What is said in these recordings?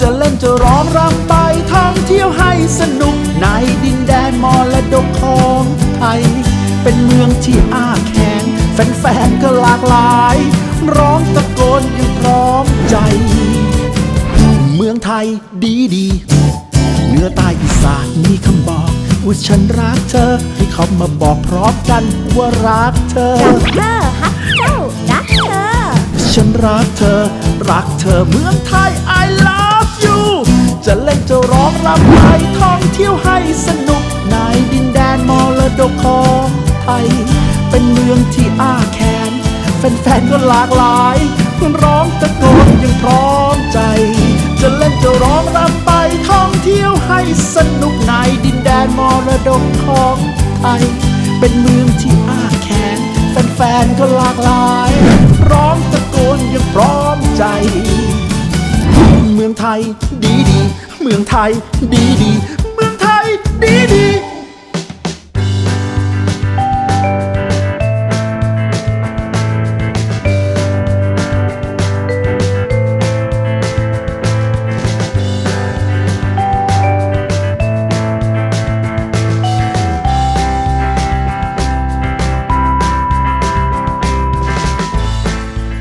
จะเล่นจะร้องรำไปท่องเที่ยวให้สนุกในดินแดนมรดกของไทย เป็นเมืองที่อ้าแขนแฟนๆก็หลากหลาย ร้องตะโกนอย่างพร้อมใจ เมืองไทยดีดีเหนื้อใต้อีสานมีคำบอกว่าฉันรักเธอ ให้เขามาบอกพร้อมกันว่ารักเธอ รักเธอฮักเจ้ารักเธอ ฉันรักเธอ รักเธอเมืองไทย I love you จะเล่นจะร้องรำไปท่องเที่ยวให้สนุกในดินแดนมรดกของไทย เป็นเมืองที่อ้าแขน แฟนๆก็หลากหลายร้องตะโกนย่างพร้อมใจ จะเล่นจะร้องรำไปท่องเที่ยวให้สนุกในดินแดนมรดกของไทย เป็นเมืองที่อ้าแขน แฟนๆก็หลากหลาย ร้องตะโกนย่างพร้อมใจ เมืองไทย ดีดี เมืองไทย ดีดี เมืองไทย ดีดี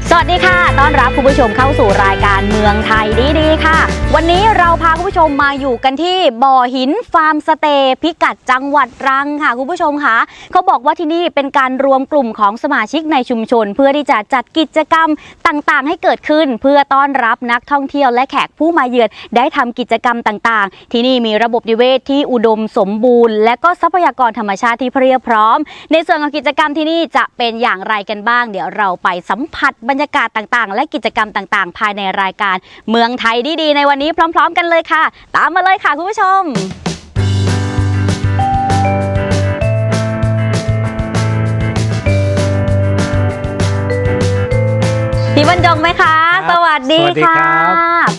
สวัสดีค่ะ ต้อนรับคุณผู้ชมเข้าสู่รายการเมืองไทยดี ๆ ค่ะ วันนี้เราพาคุณผู้ชมมาอยู่กันที่บ่อหินฟาร์มสเตย์พิกัดจังหวัดตรังค่ะคุณผู้ชมค่ะเขาบอกว่าที่นี่เป็นการรวมกลุ่มของสมาชิกในชุมชน เพื่อที่จะจัดกิจกรรมต่างๆ ให้เกิดขึ้น เพื่อต้อนรับนักท่องเที่ยวและแขกผู้มาเยือนได้ทำกิจกรรมต่างๆ ที่นี่มีระบบนิเวศที่อุดมสมบูรณ์ และก็ทรัพยากรธรรมชาติที่เพรียบพร้อม ในส่วนของกิจกรรมที่นี่จะเป็นอย่างไรกันบ้าง เดี๋ยวเราไปสัมผัสบรรยากาศต่างๆ และกิจกรรมต่างๆ ภายในรายการ เมืองไทยดีๆในวันนี้พร้อม ๆ กันเลยค่ะ ตามมาเลยค่ะคุณผู้ชมพี่บรรจงไหมคะครับสวัสดีสวัสดีค่ะครับ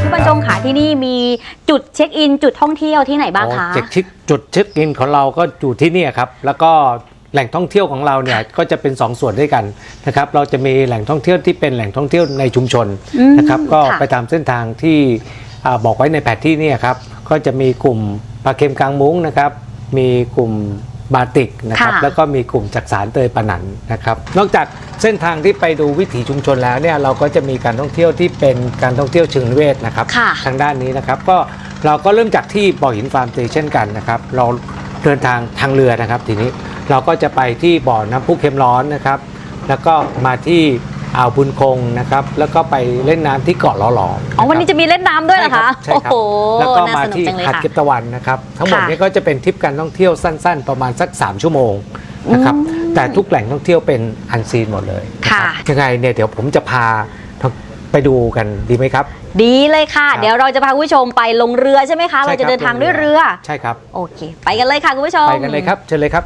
พี่บรรจงค่ะที่นี่มีจุดเช็คอิน จุดท่องเที่ยวที่ไหนบ้างคะอ๋อจุดเช็คจุดเช็คอินของเราก็อยู่ที่เนี่ยครับ แล้วก็ แหล่งท่องเที่ยวของเราเนี่ยก็จะเป็น 2 ส่วนด้วยกันนะครับเราจะมีแหล่งท่องเที่ยวที่เป็นแหล่งท่องเที่ยวในชุมชนอืมนะครับก็ค่ะไปตามเส้นทางที่อ่าบอกไว้ในแผนที่เนี่ยครับก็จะมีกลุ่มปลาเค็มกลางมุ้งนะครับมีกลุ่มบาติกนะครับค่ะแล้วก็มีกลุ่มจักสารเตยปานันนะครับนอกจากเส้นทางที่ไปดูวิถีชุมชนแล้วเนี่ยเราก็จะมีการท่องเที่ยวที่เป็นการท่องเที่ยวเชิงนิเวศนะครับค่ะทางด้านนี้นะครับก็เราก็เริ่มจากที่บ่อหินฟาร์มสเตชันกันนะครับเราเดินทางทางเรือนะครับทีนี้ เราก็จะไปที่บ่อน้ำพุเค็มร้อนนะครับ แล้วก็มาที่อ่าวบุญคงนะครับ แล้วก็ไปเล่นน้ำที่เกาะหล่อหลอมอ๋อวันนี้จะมีเล่นน้ำด้วยเหรอคะใช่โอ้ครับโหแล้วก็น่ามาสนุกที่จังเลยหาดค่ะเก็บตะวันนะครับ ทั้งหมดค่ะนี้ก็จะเป็นทริปการท่องเที่ยวสั้น ๆ ประมาณสัก 3 ชั่วโมงนะครับอืมแต่ทุกแหล่งท่องเที่ยวเป็นอันซีนหมดเลยนรับค่ะยังไงเนี่ยเดี๋ยวผมจะพาไปดูกันดีไหมครับ ดีเลยค่ะครับเดี๋ยวเราจะพาคุณผู้ชมไปลงเรือใช่ไหมคะใช่เราคจะบเดินทางด้วยเรือ ใช่ครับ โอเค ไปกันเลยค่ะคุณผู้ชม ไปกันเลยครับ เชิญเลยครับ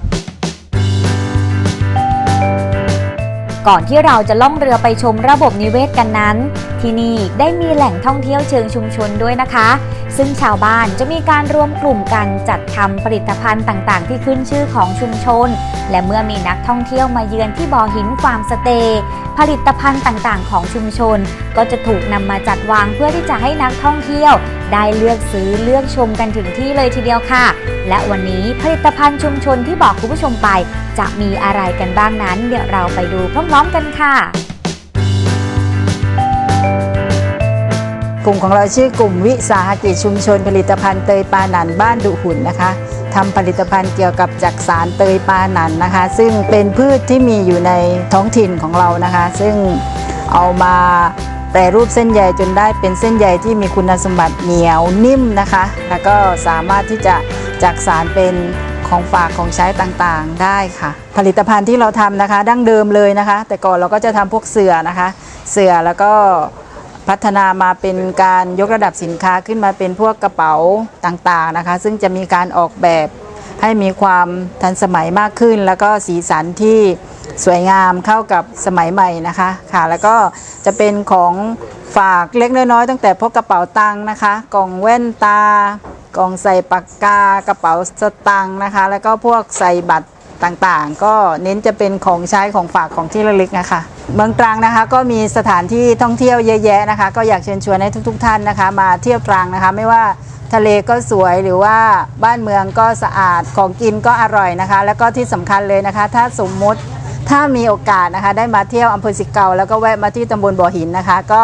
ก่อนที่เราจะล่องเรือไปชมระบบนิเวศกันนั้น ที่นี่ได้มีแหล่งท่องเที่ยวเชิงชุมชนด้วยนะคะ ซึ่งชาวบ้านจะมีการรวมกลุ่มกันจัดทำผลิตภัณฑ์ต่างๆ ที่ขึ้นชื่อของชุมชน และเมื่อมีนักท่องเที่ยวมาเยือนที่บ่อหินฟาร์มสเตย์ผลิตภัณฑ์ต่างๆ ของชุมชน ก็จะถูกนำมาจัดวางเพื่อที่จะให้นักท่องเที่ยว ได้เลือกซื้อเลือกชมกันถึงที่เลยทีเดียวค่ะ และวันนี้ผลิตภัณฑ์ชุมชนที่บอกคุณผู้ชมไป จะมีอะไรกันบ้างนั้น เดี๋ยวเราไปดูพร้อมๆกันค่ะ กลุ่มของเราชื่อกลุ่มวิสาหกิจชุมชนผลิตภัณฑ์เตยปาหนันบ้านดุหุ่นนะคะทำผลิตภัณฑ์เกี่ยวกับจักสารเตยปาหนันนะคะ ซึ่งเป็นพืชที่มีอยู่ในท้องถิ่นของเรานะคะ ซึ่งเอามา แปรรูปเส้นใยจนได้เป็นเส้นใยที่มีคุณสมบัติเหนียวนิ่มนะคะ แล้วก็สามารถที่จะจักสารเป็นของฝากของใช้ต่างๆได้ค่ะ ผลิตภัณฑ์ที่เราทำนะคะ ดั้งเดิมเลยนะคะ แต่ก่อนเราก็จะทำพวกเสื่อนะคะ เสื่อแล้วก็พัฒนามาเป็นการยกระดับสินค้าขึ้นมาเป็นพวกกระเป๋าต่างๆนะคะ ซึ่งจะมีการออกแบบให้มีความทันสมัยมากขึ้น แล้วก็สีสันที่ สวยงามเข้ากับสมัยใหม่นะคะค่ะ แล้วก็จะเป็นของฝากเล็กน้อยๆตั้งแต่พกกระเป๋าตังค์นะคะ กล่องแว่นตากล่องใส่ปากกากระเป๋าสตางค์นะคะ แล้วก็พวกใส่บัตรต่างๆ ก็เน้นจะเป็นของใช้ของฝากของที่ระลึกนะคะ เมืองตรังนะคะก็มีสถานที่ท่องเที่ยวเยอะแยะนะคะ ก็อยากเชิญชวนให้ทุก ๆ ท่านนะคะ มาเที่ยวตรังนะคะ ไม่ว่าทะเลก็สวยหรือว่าบ้านเมืองก็สะอาดของกินก็อร่อยนะคะ แล้วก็ที่สำคัญเลยนะคะ ถ้าสมมุติ ถ้ามีโอกาสนะคะ ได้มาเที่ยวอำเภอสิเกาแล้วก็แวะมาที่ตำบลบ่อหินนะคะ ก็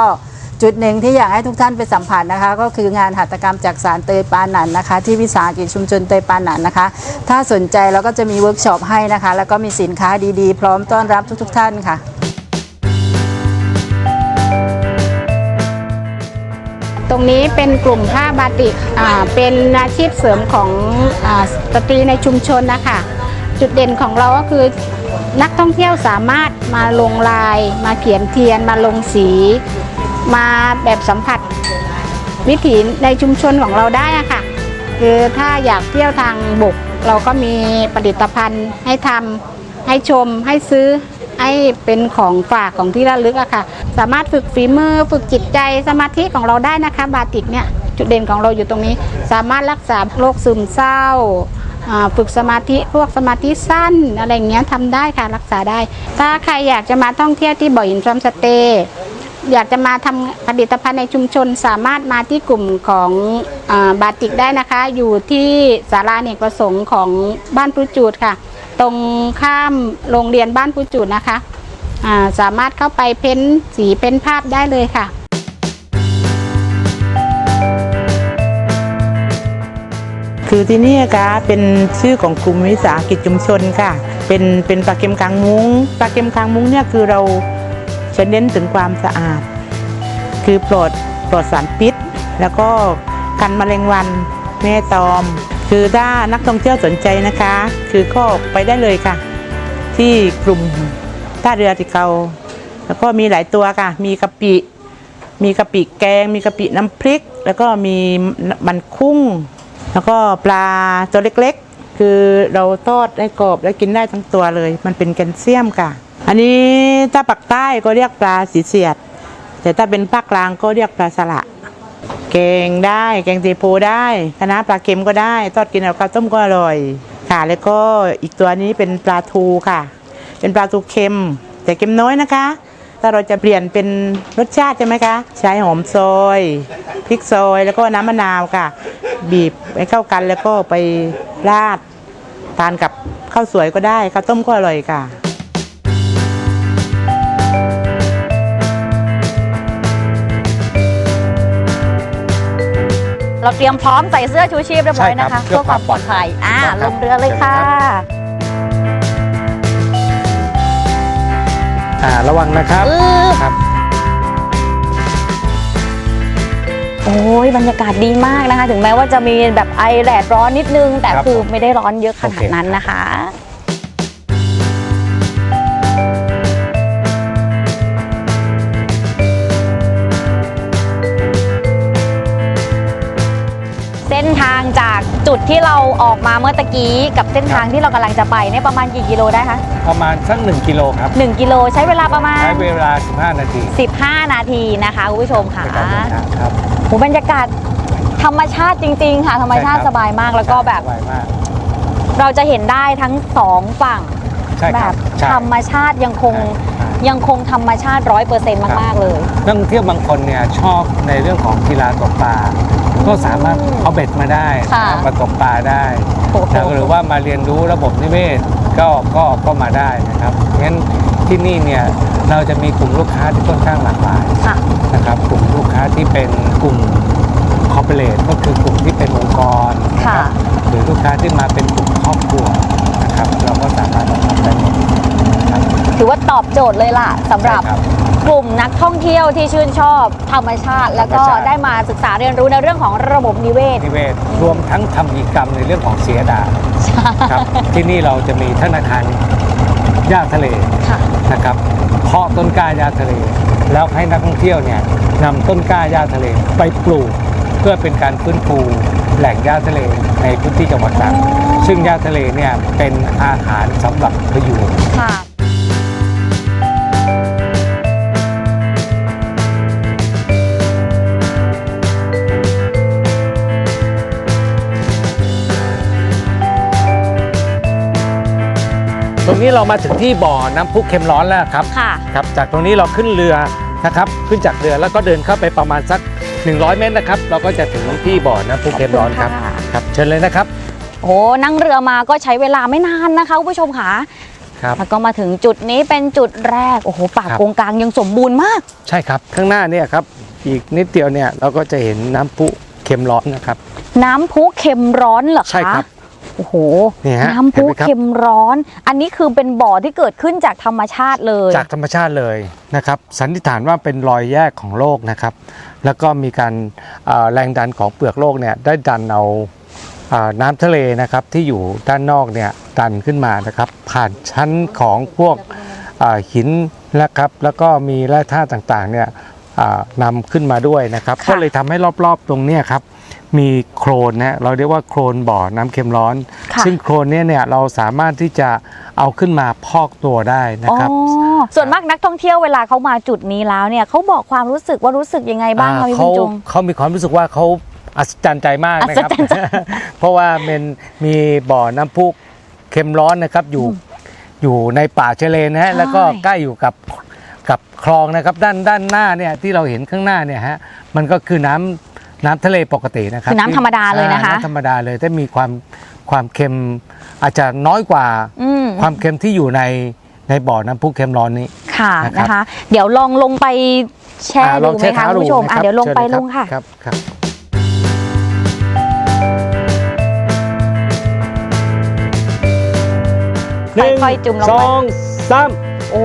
จุดหนึ่งที่อยากให้ทุกท่านไปสัมผัสนะคะ ก็คืองานหัตถกรรมจากสารเตยปานันนะคะ ที่วิสาหกิจชุมชนเตยปานันนะคะ ถ้าสนใจเราก็จะมีเวิร์กช็อปให้นะคะ แล้วก็มีสินค้าดีๆ พร้อมต้อนรับทุก ๆ ท่านค่ะ ตรงนี้เป็นกลุ่มผ้าบาติกอ่าเป็นอาชีพเสริมของอาสตรีในชุมชนนะคะ จุดเด่นของเราก็คือ นักท่องเที่ยวสามารถมาลงลาย มาเขียนเทียน มาลงสี มาแบบสัมผัส วิถีในชุมชนของเราได้ะค่ะ คือถ้าอยากเที่ยวทางบก เราก็มีผลิตภัณฑ์ให้ทำให้ชมให้ซื้อให้เป็นของฝากของที่ระลึกอะค่ะ สามารถฝึกฝีมือฝึกจิตใจสมาธิของเราได้นะคะ บาติกเนี่ยจุดเด่นของเราอยู่ตรงนี้ สามารถรักษาโรคซึมเศร้า ฝึกสมาธิพวกสมาธิสั้นอะไรเงี้ยทำได้ค่ะรักษาได้ ถ้าใครอยากจะมาท่องเที่ยวที่บ่อหินฟรัมสเตย์อยากจะมาทำผลิตภัณฑ์ในชุมชนสามารถมาที่กลุ่มของอบาติกได้นะคะ อยู่ที่ศาลาเนกประสงค์ของบ้านปูจูดค่ะ ตรงข้ามโรงเรียนบ้านปูจูดนะคะาสามารถเข้าไปเพ้นสีเพ้นภาพได้เลยค่ะ คือที่นี่ค่ะเป็นชื่อของกลุ่มวิสาหกิจชุมชนค่ะ เป็นเป็นปลาเค็มกลางมุ้งปลาเค็มกลางมุ้งเนี่ยคือเราจะเน้นถึงความสะอาด คือปลอดปลอดสารพิษ แล้วก็กันแมลงวันแม่ตอม คือถ้านักท่องเที่ยวสนใจนะคะ คือก็ไปได้เลยค่ะ ที่กลุ่มท่าเรือติเกาแล้วก็มีหลายตัวค่ะ มีกะปิ มีกะปิแกง มีกะปิน้ำพริก แล้วก็มีมันกุ้ง แล้วก็ปลาตัวเล็กๆ คือเราทอดได้กรอบและกินได้ทั้งตัวเลย มันเป็นแคลเซียมค่ะ อันนี้ถ้าปักใต้ก็เรียกปลาสีเสียด แต่ถ้าเป็นภาคกลางก็เรียกปลาสละแกงได้แกงเทโพได้คณะปลาเค็มก็ได้ทอดกินกับข้าวต้มก็อร่อยค่ะ แล้วก็อีกตัวนี้เป็นปลาทูค่ะ เป็นปลาทูเค็ม แต่เค็มน้อยนะคะ ถ้าเราจะเปลี่ยนเป็นรสชาติใช่ไหมคะ ใช้หอมซอยพริกซอยแล้วก็น้ำมะนาวค่ะ บีบให้เข้ากันแล้วก็ไปราดทานกับข้าวสวยก็ได้ข้าวต้มก็อร่อยค่ะเราเตรียมพร้อมใส่เสื้อชูชีพเรียบร้อยนะคะใช่ครับเพื่อความปลอดภัยอ่าครับลงเรือเลยค่ะ ระวังนะครับอื้อครับ โอ้ยบรรยากาศดีมากนะคะ ถึงแม้ว่าจะมีแบบไอแดดร้อนนิดนึง แต่ครับคือผม ไม่ได้ร้อนเยอะขนาดโอเคนั้นนะคะ เส้นทางจากจุดที่เราออกมาเมื่อตะกี้กับเส้นทางที่เรากำลังจะไปเนี่ยประมาณกี่กิโลได้คะ ประมาณสัก1กิโลครับ1กิโลใช้เวลาประมาณ ใช้เวลา 15 นาที 15 นาทีนะคะคุณผู้ชมค่ะในการเดินทางครับโหบรรยากาศธรรมชาติจริง ๆ ค่ะ ธรรมชาติใช่ครับสบายมากแล้วก็แบบสบายมากเราจะเห็นได้ทั้งสองฝั่งใช่แบครับบใช่ธรรมชาติยังคงใช่ยังคงธรรมชาติร้อยเปอร์เซ็นต์มาก ๆ เลย นักท่องเที่ยวบางคนเนี่ยชอบในเรื่องของกีฬาตกปลา ก็สามารถเอาเบ็ดมาได้ค่ะมาตกปลาได้โอ้โหนะหรือว่ามาเรียนรู้ระบบนิเวศ ก็ก็ก็มาได้นะครับงั้นที่นี่เนี่ยเราจะมีกลุ่มลูกค้าที่ค่อนข้างหลากหลายค่ะ นะครับกลุ่มลูกค้าที่เป็นกลุ่มคอร์เปอเรทก็คือกลุ่มที่เป็นองค์กรนะครับค่ะหรือลูกค้าที่มาเป็นกลุ่มครอบครัวนะครับเราก็สามารถรองรับได้หมดนะครับ ถือว่าตอบโจทย์เลยล่ะสำหรับใช่ครับ กลุ่มนักท่องเที่ยวที่ชื่นชอบธรรมชาติ แล้วก็ธรรมชาติ ได้มาศึกษาเรียนรู้ในเรื่องของระบบนิเวศ นิเวศรวมทั้งทำกิจกรรมในเรื่องของเสียดาครับ ที่นี่เราจะมีธนาคารหญ้าทะเลค่ะ นะครับเพาะต้นกล้าหญ้าทะเล แล้วให้นักท่องเที่ยวเนี่ยนำต้นกล้าหญ้าทะเลไปปลูก เพื่อเป็นการฟื้นฟูแหล่งหญ้าทะเลในพื้นที่จังหวัดตรังซึ่งหญ้าทะเลเนี่ยเป็นอาหารสำหรับพยูน ค่ะ ตรงนี้เรามาถึงที่บ่อน้ำพุเค็มร้อนแล้วครับค่ะ ครับจากตรงนี้เราขึ้นเรือนะครับขึ้นจากเรือแล้วก็เดินเข้าไปประมาณสัก 100 เมตรนะครับ เราก็จะถึงที่บ่อน้ำพุเค็มร้อนครับขอบคุณค่ะ ครับเชิญเลยนะครับโอ้นั่งเรือมาก็ใช้เวลาไม่นานนะคะคุณผู้ชมค่ะครับ แล้วก็มาถึงจุดนี้เป็นจุดแรกโอ้โหป่าครับ โกงกลางยังสมบูรณ์มาก ใช่ครับข้างหน้าเนี่ยครับอีกนิดเดียวเนี่ยเราก็จะเห็นน้ำพุเค็มร้อนนะครับ น้ำพุเค็มร้อนเหรอคะใช่ครับ โอ้โหนี่ฮะน้ำพุเห็นไหมครับเค็มร้อน อันนี้คือเป็นบ่อที่เกิดขึ้นจากธรรมชาติเลย จากธรรมชาติเลยนะครับ สันนิษฐานว่าเป็นรอยแยกของโลกนะครับ แล้วก็มีการเอ่อแรงดันของเปลือกโลกเนี่ยได้ดันเอาเอ่อน้ำทะเลนะครับที่อยู่ด้านนอกเนี่ยดันขึ้นมานะครับ ผ่านชั้นของพวกเอ่อหินนะครับ แล้วก็มีแร่ธาตุต่างๆเนี่ยอ่านำขึ้นมาด้วยนะครับค่ะก็เลยทำให้รอบๆตรงเนี้ยครับ มีโครนนะเราเรียกว่าโครนบ่อน้ำเค็มร้อนค่ะซึ่งโครนเนี่ยเนี่ยเราสามารถที่จะเอาขึ้นมาพอกตัวได้นะอ๋อครับส่วนมากนักท่องเที่ยวเวลาเขามาจุดนี้แล้วเนี่ยเขาบอกความรู้สึกว่ารู้สึกยังไงบ้างคะอ่าพี่บรเขารจงเขามีความรู้สึกว่าเขาอัศจรรย์ใจมากนะครับอัศจรรย์ใจเพราะว่ามันมีบ่อน้ำพุเค็มร้อนนะครับอยู่อยู่ในป่าชายเลนนะฮะใช่แล้วก็ใกล้อยู่กับกับคลองนะครับด้านด้านหน้าเนี่ยที่เราเห็นข้างหน้าเนี่ยฮะมันก็คือน้ำ น้ำทะเลปกตินะครับคือน้ำธรรมดาเลยนะคะอ่าน้ำธรรมดาเลยแต่มีความความเค็มอาจจะน้อยกว่าอืมความเค็มที่อยู่ในในบ่อน้ำพุเค็มร้อนนี้ค่ะนะครับนะคะเดี๋ยวลองลงไปแช่อ่าลดูองไหมใช้คะเท้าคุณผู้ชมนะอะรับเดี๋ยวลงไปเชิญลรับงค่ะครับครับค่อยๆจุ่มลงไปสองสามโอ้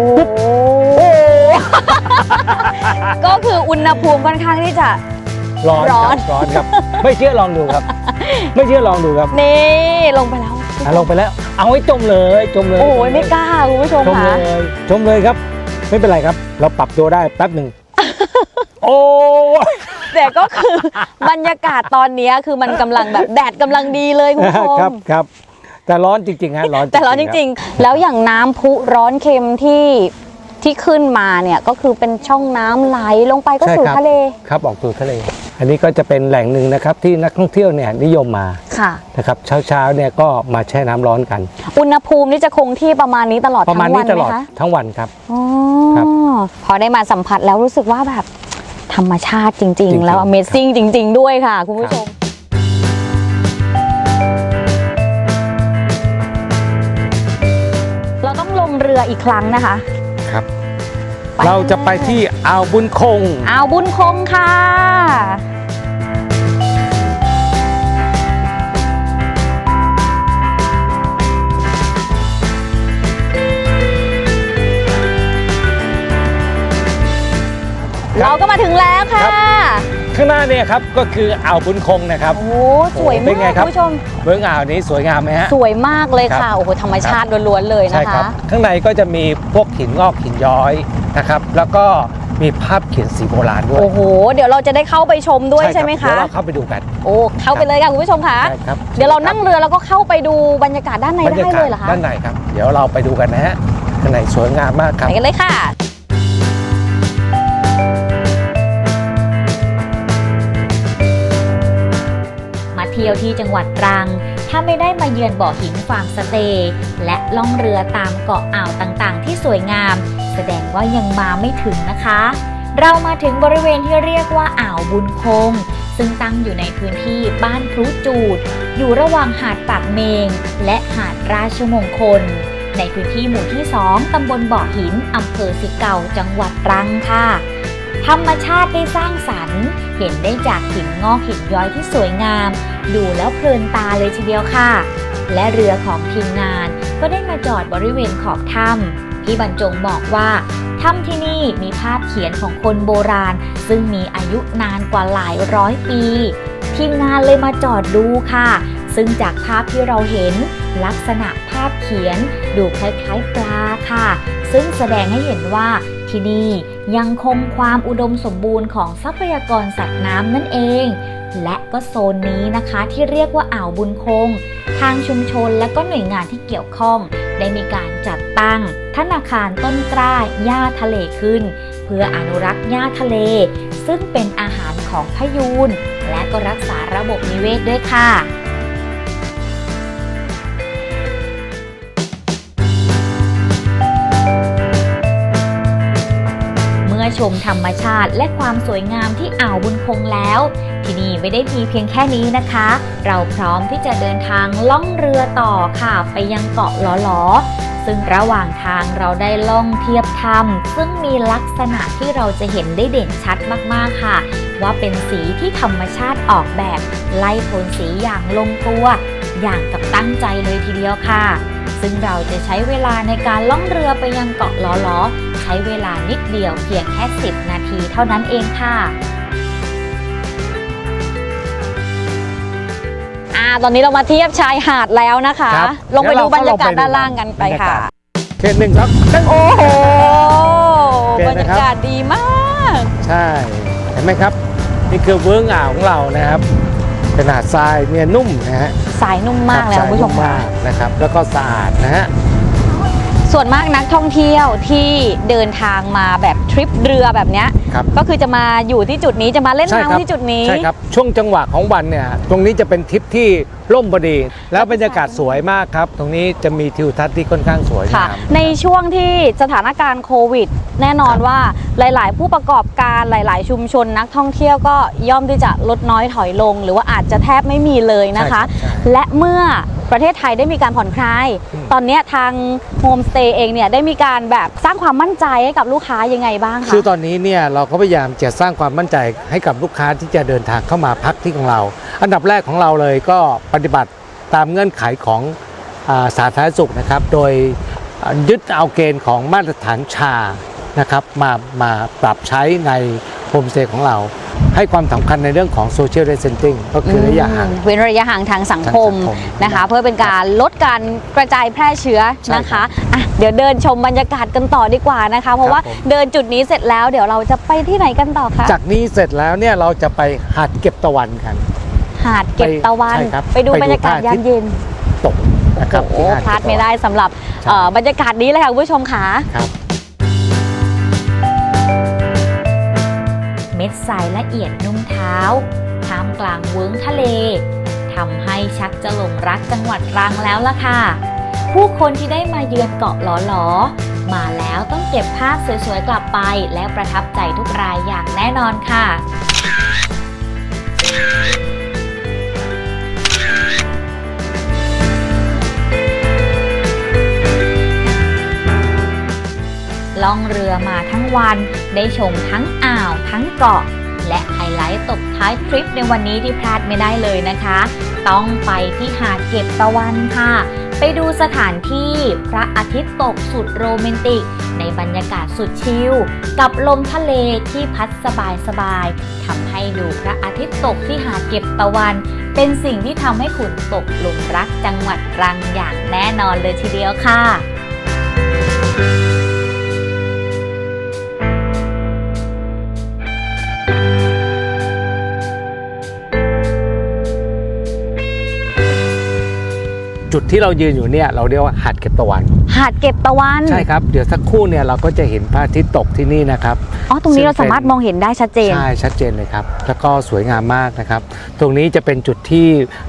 ก็คืออุณหภูมิค่อนข้างที่จะ ร้อนร้อนครับร้อนครับ ไม่เชื่อลองดูครับ ไม่เชื่อลองดูครับ นี่ลงไปแล้วอะลงไปแล้ว เอาให้จมเลยจมเลยโอ้ยไม่กล้าคุณผู้ชมจมเลค่ะยจมเลยครับ ไม่เป็นไรครับ เราปรับตัวได้แป๊บหนึ่งโอ้ย แต่ก็คือบรรยากาศตอนเนี้ยคือมันกำลังแบบแดดกำลังดีเลยคุณผู้ชมครับครับ แต่ร้อนจริงๆฮะร้อนแต่ร้อนจริงๆ แล้วอย่างน้ำพุร้อนเค็มที่ที่ขึ้นมาเนี่ยก็คือเป็นช่องน้ำไหลลงไปก็ใช่สู่ครับทะเล ครับออกสู่ทะเล อันนี้ก็จะเป็นแหล่งหนึ่งนะครับที่นักท่องเที่ยวเนี่ยนิยมมาค่ะนะครับเช้าๆเนี่ยก็มาแช่น้ำร้อนกัน อุณหภูมินี่จะคงที่ประมาณนี้ตลอดประมาทั้ณงวันี้นตไหลมอดคะทั้งวันครับ อ๋อครับพอได้มาสัมผัสแล้วรู้สึกว่าแบบธรรมชาติจริงจริๆงๆแล้ว Amazing จริง ๆ ด้วยค่ะ คุณผู้ชม เราต้องลงเรืออีกครั้งนะคะ ครับ ไป เราจะไปที่อ่าวบุญคง อ่าวบุญคงค่ะ ข้างหน้าเนี่ยครับก็คืออ่าวบุญคงนะครับ โอ้โหสวยเป็นมาไงกครัคุบณผู้ชมเบื้องอ่าวนี้สวยงามไหมฮะ สวยมากเลยครัค่ะ บ โอ้โหธรรมชาติล้วนๆเลยใช่นะครัคะ บ ข้างในก็จะมีพวกหินงอกหินย้อยนะครับ แล้วก็มีภาพเขียนสีโบราณด้วยโอ้โห เดี๋ยวเราจะได้เข้าไปชมด้วยใช่ไหมรับคะ เดี๋ยวเราเข้าไปดูกันโอ้ เข้าไปเลยค่ะคุณผู้ชมค่ะใช่ครับเดี๋ยวเรานั่งเรือแล้วก็เข้าไปดูบรรยากาศด้านในบรรได้ยากาเลศยเหรอคะด้านในครับ เดี๋ยวเราไปดูกันนะฮะข้างในสวยงามมากครับ ไปกันเลยค่ะ ที่ยวที่จังหวัดตรัง ถ้าไม่ได้มาเยือนบ่อหินฟาร์มสเตย์และล่องเรือตามเกาะอ่าวต่างๆ ที่สวยงาม แสดงว่ายังมาไม่ถึงนะคะ เรามาถึงบริเวณที่เรียกว่าอ่าวบุญคง ซึ่งตั้งอยู่ในพื้นที่บ้านพรุจูด อยู่ระหว่างหาดปากเมง และหาดราชมงคล ในพื้นที่หมู่ที่ 2 ตำบลบ่อหิน อำเภอสิเก่า จังหวัดตรังค่ะ ธรรมชาติได้สร้างสรรค์ เห็นได้จากหินงอกหินย้อยที่สวยงาม ดูแล้วเพลินตาเลยทีเดียวค่ะ และเรือของทีมงานก็ได้มาจอดบริเวณขอบถ้ำพี่บรรจงบอกว่าถ้ำที่นี่มีภาพเขียนของคนโบราณ ซึ่งมีอายุนานกว่าหลายร้อยปี ทีมงานเลยมาจอดดูค่ะ ซึ่งจากภาพที่เราเห็น ลักษณะภาพเขียนดูคล้ายๆปลาค่ะ ซึ่งแสดงให้เห็นว่า ที่นี่ยังคงความอุดมสมบูรณ์ของทรัพยากรสัตว์น้ำนั่นเอง และก็โซนนี้นะคะที่เรียกว่าอ่าวบุญคง ทางชุมชนและก็หน่วยงานที่เกี่ยวข้อง ได้มีการจัดตั้ง ธนาคารต้นกล้าหญ้าทะเลขึ้น เพื่ออนุรักษ์หญ้าทะเล ซึ่งเป็นอาหารของพยูนและก็รักษาระบบนิเวศด้วยค่ะ ชมธรรมชาติและความสวยงามที่อ่าวบุญคงแล้ว ที่นี่ไม่ได้มีเพียงแค่นี้นะคะ เราพร้อมที่จะเดินทางล่องเรือต่อค่ะ ไปยังเกาะหลอหลอซึ่งระหว่างทางเราได้ล่องเทียบถ้ำซึ่งมีลักษณะที่เราจะเห็นได้เด่นชัดมากๆค่ะ ว่าเป็นสีที่ธรรมชาติออกแบบ ไล่โทนสีอย่างลงตัว อย่างกับตั้งใจเลยทีเดียวค่ะ ซึ่งเราจะใช้เวลาในการล่องเรือไปยังเกาะล้อล้อ ใช้เวลานิดเดียวเพียงแค่ 10 นาทีเท่านั้นเองค่ะอ่าตอนนี้เรามาเทียบชายหาดแล้วนะคะ ครับลงไปดูเดี๋ยวเราบรรยากาศเข้าลงไปด้านล่างกันไปบรรยากาค่ะศเขตหนึ่งครับตึ้ง โอ้โห โอเคบรรนะยาครับ กาศดีมาก ใช่ เห็นไหมครับ นี่คือเวิร์งอ่าวของเรานะครับ เป็นหาดทรายเนียนนุ่มนะฮะ สายนุ่มมากเลยรับคุณผู้ชมทรายนุ่ค่ะมากนะครับ แล้วก็สะอาดนะฮะ ส่วนมากนักท่องเที่ยวที่เดินทางมาแบบทริปเรือแบบเนี้ยครับ ก็คือจะมาอยู่ที่จุดนี้จะมาเล่นใช่ครับน้ำที่จุดนี้ ใช่ครับ ช่วงจังหวะของวันเนี่ยตรงนี้จะเป็นทริปที่ร่มพอดี แล้วบรรยากาศสวยมากครับ ตรงนี้จะมีทิวทัศน์ที่ค่อนข้างสวยค่ะ งาม ในช่วงที่สถานการณ์โควิด แน่นอนว่าหลาย ๆ ผู้ประกอบการหลาย ๆ ชุมชนนักท่องเที่ยวก็ย่อมที่จะลดน้อยถอยลง หรือว่าอาจจะแทบไม่มีเลยนะคะ ใช่ครับใช่ และเมื่อ ประเทศไทยได้มีการผ่อนคลายอืมตอนเนี้ยทางโฮมสเตย์เองเนี่ยได้มีการแบบสร้างความมั่นใจให้กับลูกค้ายังไงบ้างคะคือตอนนี้เนี่ยเราก็พยายามจะสร้างความมั่นใจให้กับลูกค้าที่จะเดินทางเข้ามาพักที่ของเรา อันดับแรกของเราเลยก็ปฏิบัติตามเงื่อนไขของอาสาธารณสุขนะครับ โดยอ่ายึดเอาเกณฑ์ของมาตรฐานชานะครับมามาปรับใช้ในโฮมสเตย์ของเรา ให้ความสำคัญในเรื่องของโซเชียลเ s เ n นติ้งก็คือระยะห่างอืมเว้นระยะห่างทางสังคมทางสังคมนะคะ เพื่อเป็นการลดการกระจายแพร่เชื้อใช่นะครัคะบอะเดี๋ยวเดินชมบรรยากาศกันต่อดีกว่านะคะ เพราะว่าผม เดินจุดนี้เสร็จแล้วเดี๋ยวเราจะไปที่ไหนกันต่อคะจากนี้เสร็จแล้วเนี่ยเราจะไปหาดเก็บตะวันกัน หาดเก็บตะวันใช่ครับไปดูไปดูบรรยากาศพระอาทิยาตมย์เย็นตกนะครับโอ้ที่หพลาดเก็บตะวันไม่ได้สำหรับใช่เอ่อบรรยากาศนี้เลยค่ะคุณผู้ชมค่ะ ครับ เม็ดทรายละเอียดนุ่มเท้าท่ามกลางเวิ้งทะเลทำให้ชักจะหลงรักจังหวัดตรังแล้วล่ะค่ะ ผู้คนที่ได้มาเยือนเกาะหลอหลอมาแล้วต้องเก็บภาพสวยๆกลับไป และประทับใจทุกรายอย่างแน่นอนค่ะล่องเรือมาทั้งวัน ได้ชมทั้งอ่าว ทั้งเกาะ และไฮไลท์ตกท้ายทริปในวันนี้ที่พลาดไม่ได้เลยนะคะ ต้องไปที่หาดเก็บตะวันค่ะ ไปดูสถานที่พระอาทิตย์ตกสุดโรแมนติก ในบรรยากาศสุดชิลกับลมทะเลที่พัดสบายสบายๆทำให้ดูพระอาทิตย์ตกที่หาดเก็บตะวัน เป็นสิ่งที่ทำให้คุณตกหลุมรักจังหวัดตรังอย่างแน่นอนเลยทีเดียวค่ะ จุดที่เรายืนอยู่เนี่ยเราเรียกว่าหาดเก็บตะวัน หาดเก็บตะวันใช่ครับ เดี๋ยวสักครู่เนี่ยเราก็จะเห็นพระอาทิตย์ตกที่นี่นะครับอ๋อตรงนี้ซึ่งเราสามารถเป็นมองเห็นได้ชัดเจน ใช่ชัดเจนเลยครับ แล้วก็สวยงามมากนะครับ ตรงนี้จะเป็นจุดที่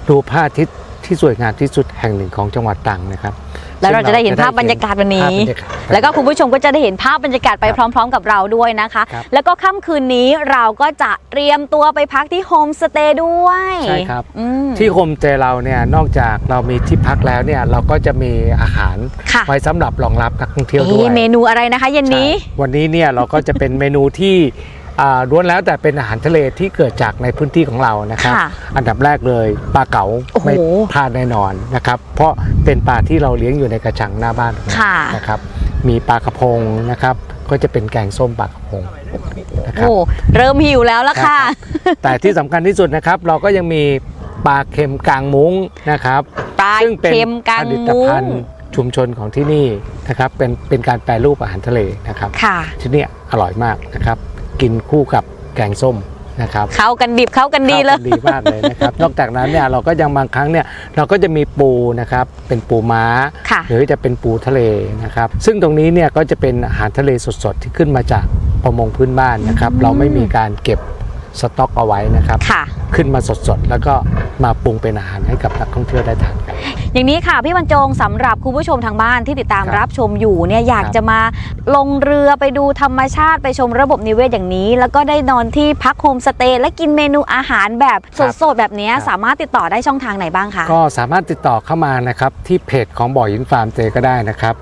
ดูพระอาทิตย์ที่สวยงามที่สุดแห่งหนึ่งของจังหวัดตรังนะครับ แล้วเราจะได้เห็นภาพบรรยากาศวันนี้ภาพบรรยากาศแล้วก็คุณผู้ชมก็จะได้เห็นภาพบรรยากาศไปครับพร้อม ๆ กับเราด้วยนะคะครับแล้วก็ค่ำคืนนี้เราก็จะเตรียมตัวไปพักที่โฮมสเตย์ด้วยใช่ครับอืมที่โฮมสเตย์เราเนี่ยนอกจากเรามีที่พักแล้วเนี่ยเราก็จะมีอาหารค่ะไว้สำหรับรองรับนักท่องเที่ยวด้เอ๊ะวยเมนูอะไรนะคะเย็นนี้ใช่วันนี้เนี่ยเราก็จะเป็นเมนูที่อ่า ล้วนแล้วแต่เป็นอาหารทะเลที่เกิดจากในพื้นที่ของเรานะครับ ค่ะอันดับแรกเลยปลาเก๋าโอ้โห ไม่พลาดแน่นอนนะครับ เพราะเป็นปลาที่เราเลี้ยงอยู่ในกระชังหน้าบ้านของเรา ค่ะ นะครับมีปลากระพงนะครับ ก็จะเป็นแกงส้มปลากระพงนะครับ โอ้เริ่มหิวแล้วละค่ะ แต่ที่สำคัญที่สุดนะครับ เราก็ยังมีปลาเค็มกลางมุ้งนะครับปลาซึ่งเป็นเค็มกลางผลิตมุ้ภังณฑ์ชุมชนของที่นี่นะครับเป็นเป็นการแปรรูปอาหารทะเลนะครับ ค่ะ ที่นี่อร่อยมากนะครับ กินคู่กับแกงส้มนะครับเข้ากันดิบเข้ากันดีเลยข้ากันดีมากเลยนะครับ นอกจากนั้นเนี่ยเราก็ยังบางครั้งเนี่ยเราก็จะมีปูนะครับเป็นปูม้าค่ะหรือจะเป็นปูทะเลนะครับ ซึ่งตรงนี้เนี่ยก็จะเป็นอาหารทะเลสดๆที่ขึ้นมาจากประมงพื้นบ้านนะครับ เราไม่มีการเก็บ สต็อกเอาไว้นะครับ ค่ะ ขึ้นมาสดๆ แล้วก็มาปรุงเป็นอาหารให้กับนักท่องเที่ยวได้ทานกันอย่างนี้ค่ะพี่บรรจงสำหรับคุณผู้ชมทางบ้านที่ติดตามครับรับชมอยู่เนี่ยอยากครับจะมาลงเรือไปดูธรรมชาติไปชมระบบนิเวศอย่างนี้ แล้วก็ได้นอนที่พักโฮมสเตย์และกินเมนูอาหารแบบสดๆแบบนี้ครับ สามารถติดต่อได้ช่องทางไหนบ้างคะ ก็สามารถติดต่อเข้ามานะครับที่เพจของบ่อหินฟาร์มเจก็ได้นะครับ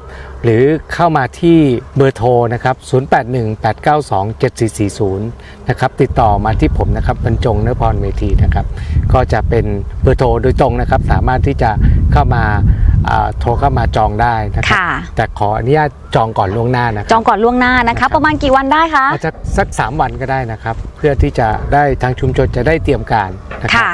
หรือเข้ามาที่เบอร์โทรนะครับ 0818927440 นะครับ ติดต่อมาที่ผมนะครับบรรจงเนื้อพรเมธีนะครับ ก็จะเป็นเบอร์โทรโดยตรงนะครับ สามารถที่จะเข้ามาอ่าโทรเข้ามาจองได้นะครับค่ะแต่ขออนุญาตจองก่อนล่วงหน้านะคจรัองก่อนล่วงหน้านะคะ ประมาณกี่วันได้คะอาจจะสัก 3 วันก็ได้นะครับ เพื่อที่จะได้ทางชุมชนจะได้เตรียมการนะครับค่ะ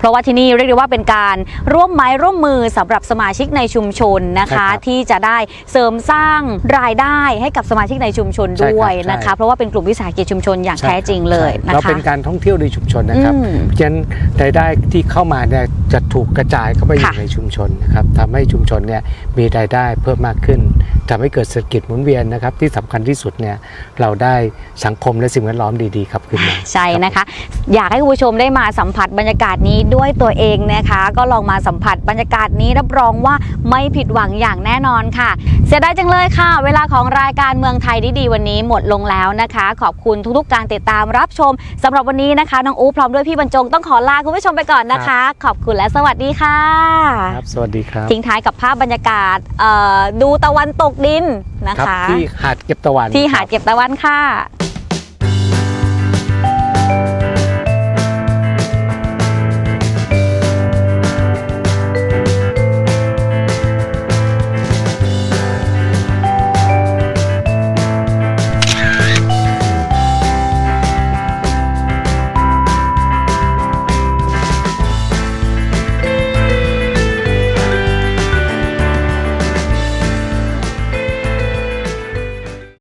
เพราะว่าที่นี่เรียกได้ว่าเป็นการร่วมไม้ร่วมมือสำหรับสมาชิกในชุมชนนะใช่คะครับที่จะได้เสริมสร้างรายได้ให้กับสมาชิกในชุมชนใช่ครับด้วยนะใช่คะ เพราะว่าเป็นกลุ่มวิสาหกิจชุมชนอย่างใช่แท้จริงเลยใช่นะคะเราเป็นการท่องเที่ยวในชุมชนนะครับอืมเพราะฉะนั้นรายได้ที่เข้ามาเนี่ย จะถูกกระจายเข้าไปอค่ะยู่ในชุมชนนะครับทำให้ชุมชนเนี่ยมีรายได้เพิ่มมากขึ้นทำให้เกิดเศรษฐกิจหมุนเวียนนะครับ ที่สำคัญที่สุดเนี่ยเราได้สังคมและสิ่งแวดล้อมดีๆครับขึ้นมาใช่นะคะ อยากให้คุณผู้ชมได้มาสัมผัสบรรยากาศนี้ด้วยตัวเองนะคะ ก็ลองมาสัมผัสบรรยากาศนี้รับรองว่าไม่ผิดหวังอย่างแน่นอนค่ะ เสียดายจังเลยค่ะ เวลาของรายการเมืองไทยดีๆวันนี้หมดลงแล้วนะคะ ขอบคุณทุกๆการติดตามรับชมสำหรับวันนี้นะคะน้องอูพร้อมด้วยพี่บรรจงต้องขอลาคุณผู้ชมไปก่อนนะคะ ขอบคุณและสวัสดีค่ะครับสวัสดีครับทิ้งท้ายกับภาพบรรยากาศเอ่อดูตะวันตกดินนะครัคะที่หาดเก็บตะวันที่หาดครับเก็บตะวันค่ะ